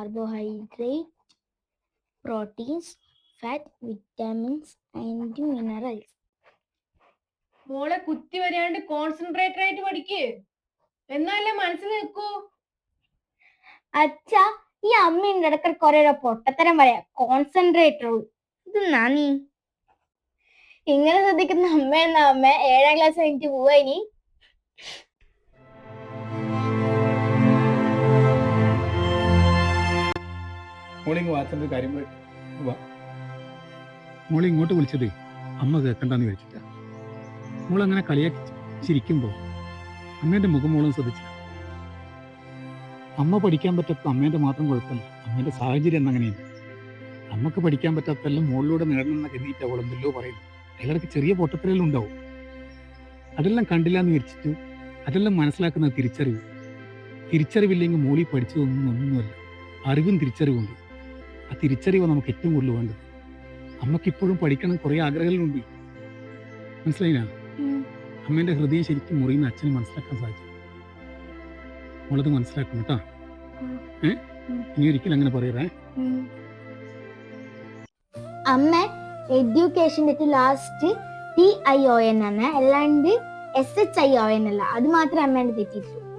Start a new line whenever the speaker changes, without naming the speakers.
carbohydrate, proteins, fat, vitamins, and minerals.
മോളെ കുത്തി വരാണ്ട് കോൺസെൻട്രേറ്റർ ആയിട്ട് പഠിക്ക്. എന്നാലേ മനസ്സിൽ നിൽക്കൂ.
അച്ഛ ഈ അമ്മയുടെ ഇടയ്ക്ക് കൊറേ പൊട്ടത്തരം പറയാ. കോൺസെൻട്രേറ്റർ ഇത് നാനി ഇങ്ങനെ ശ്രദ്ധിക്കുന്ന അമ്മ എന്ന അമ്മ? ഏഴാം ക്ലാസ് കഴിഞ്ഞിട്ട് പോവാ ഇനി?
മോളിങ് മോളെ ഇങ്ങോട്ട് വിളിച്ചത് അമ്മ കേൾക്കണ്ടെന്ന് വിചാരിച്ചില്ല മോൾ അങ്ങനെ കളിയാക്കി ചിരിക്കുമ്പോൾ അമ്മേന്റെ മുഖം മോളും ശ്രദ്ധിച്ചില്ല. അമ്മ പഠിക്കാൻ പറ്റാത്ത അമ്മേന്റെ മാത്രം കുഴപ്പമില്ല. അമ്മേന്റെ സാഹചര്യം എന്നങ്ങനെയാണ് അമ്മയ്ക്ക് പഠിക്കാൻ പറ്റാത്തെല്ലാം മോളിലൂടെ നേടണമെന്ന കരുതിയിട്ട് അവൾ എന്തെല്ലോ പറയുന്നു അയാൾക്ക് ചെറിയ പൊട്ടത്തിലെല്ലാം ഉണ്ടാവും. അതെല്ലാം കണ്ടില്ല എന്ന് വിചാരിച്ചിട്ട് അതെല്ലാം മനസ്സിലാക്കുന്ന തിരിച്ചറിവ്. തിരിച്ചറിവില്ലെങ്കിൽ മോളി പഠിച്ചതൊന്നും ഒന്നുമല്ല. അറിവും തിരിച്ചറിവുണ്ട്. ആ തിരിച്ചറിവ് നമുക്ക് ഏറ്റവും കൂടുതൽ വേണ്ടത്. അമ്മക്കിപ്പോഴും പഠിക്കണം കുറെ ആഗ്രഹങ്ങളുണ്ട്. മനസ്സിലായിനാ. അമ്മേന്റെ ഹൃദയം ശരിക്കും മുറിയുന്ന അച്ഛന് മനസ്സിലാക്കാൻ സാധിച്ചു. മോളത് മനസ്സിലാക്കണം കേട്ടോ.
ഏഹ്
ഏ? ഇനി ഒരിക്കലും അങ്ങനെ പറയറേ.
അമ്മ എഡ്യൂക്കേഷന്റെ last T I O N ആണ്. അല്ലാണ്ട് S H I O N അല്ല. അത് മാത്രമേ അമ്മേന്റെ തെറ്റിയിട്ടുള്ളൂ.